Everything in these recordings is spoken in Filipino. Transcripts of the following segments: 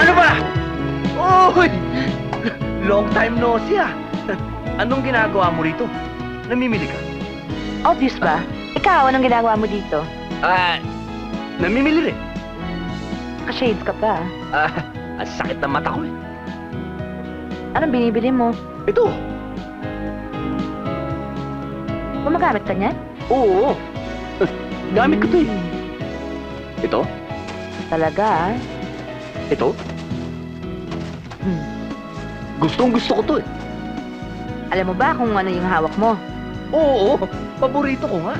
Ano ba? Uy! Long time no see ah. Anong ginagawa mo rito? Namimili ka? Obvious ba? Ikaw, anong ginagawa mo dito? Ah, namimili rin. Nakashades ka pa. Ah, ang sakit ng mata ko eh. Anong binibili mo? Ito! Gumagamit ka niyan? Oo! Gamit ko to eh. Ito? Talaga ah. Ito? Hmm. Gustong gusto ko to eh. Alam mo ba kung ano yung hawak mo? Oo, paborito ko nga.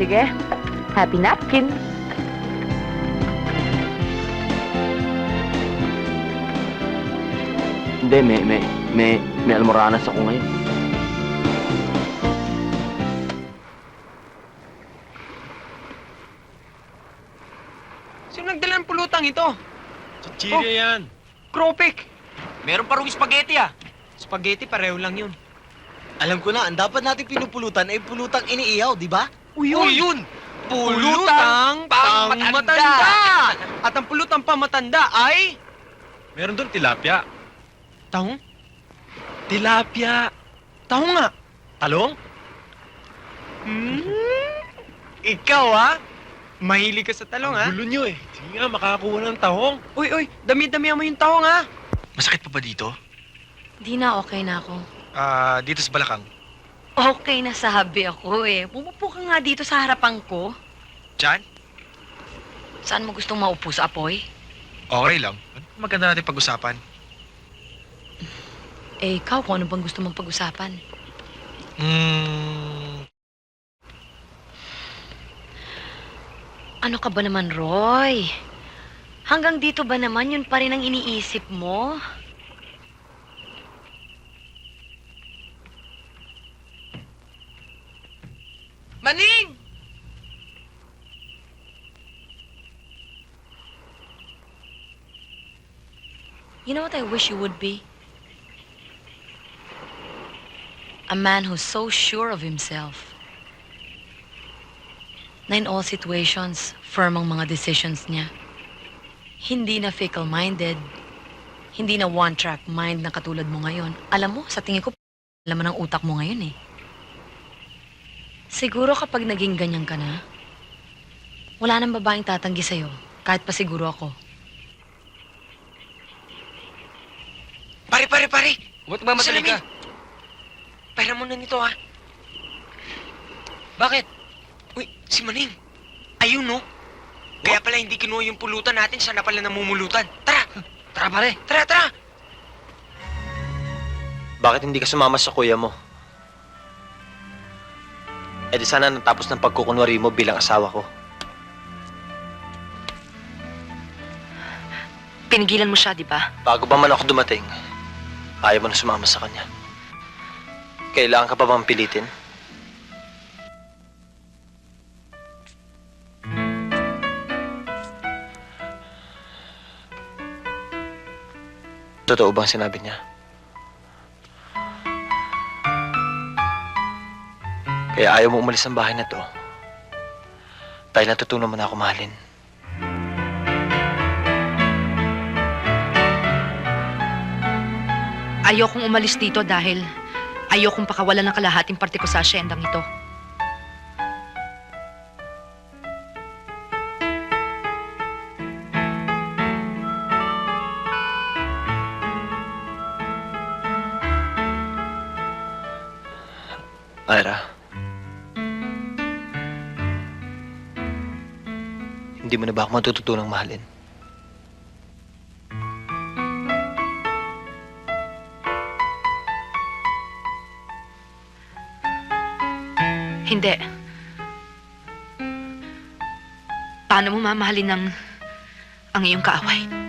Sige, happy napkin. Hindi, may, may, may, may almoranas ako ngayon. Nagdala ng pulutang ito? Chichirya yan. Kropik! Meron pa rin spaghetti ah. Spaghetti, pareho lang yun. Alam ko na, ang dapat natin pinupulutan ay pulutang iniihaw, di ba? Uy, yun! Pulutang pangmatanda! At ang pulutang pamatanda ay... Meron doon tilapia. Tahong? Tilapia. Tahong nga. Talong? Hmm? Ikaw, ha? Mahilig ka sa talong, ha? Gulo nyo eh. Sige nga, makakakuha ng tahong. Uy, uy, dami-dami mo yung tahong, ha? Masakit pa ba dito? Di na okay na ako. Ah, dito sa Balakang. Okay na sabi ako eh. Pumupo ka nga dito sa harapan ko. Diyan? Saan mo gustong maupo sa apoy? Okay lang. Ano maganda natin pag-usapan? Eh, ikaw kung ano bang gusto mong pag-usapan. Hmm... Ano ka ba naman, Roy? Hanggang dito ba naman yun pa rin ang iniisip mo? Maning! You know what I wish you would be? A man who's so sure of himself. Na in all situations, firm ang mga decisions niya. Hindi na fickle-minded. Hindi na one-track mind na katulad mo ngayon. Alam mo, sa tingin ko, alam mo ng utak mo ngayon eh. Siguro kapag naging ganyan ka na, wala nang babaeng tatanggi sa'yo, kahit pa siguro ako. Pare, pare, pare! Ba't ba madali ka? Pera mo na nito, ha? Bakit? Uy, si Maning. Ayun, no? Kaya pala hindi kinuha yung pulutan natin, siya na pala namumulutan. Tara! Tara pare! Tara, tara! Bakit hindi ka sumama sa kuya mo? Eh di sana natapos ng pagkukunwari mo bilang asawa ko. Pinigilan mo siya, di ba? Bago pa man ako dumating, ayaw mo na sumama sa kanya. Kailangan ka pa bang pilitin? Totoo bang sinabi niya? Kaya ayaw mo umalis ng bahay na to. Dahil natutunan mo na ako mahalin. Ayokong umalis dito dahil ayokong pakawalan ng kalahating parte ko sa asyendang ito. Ira. Hindi mo na ba ako matututunang mahalin? Hindi. Paano mo mamahalin ng ang iyong kaaway?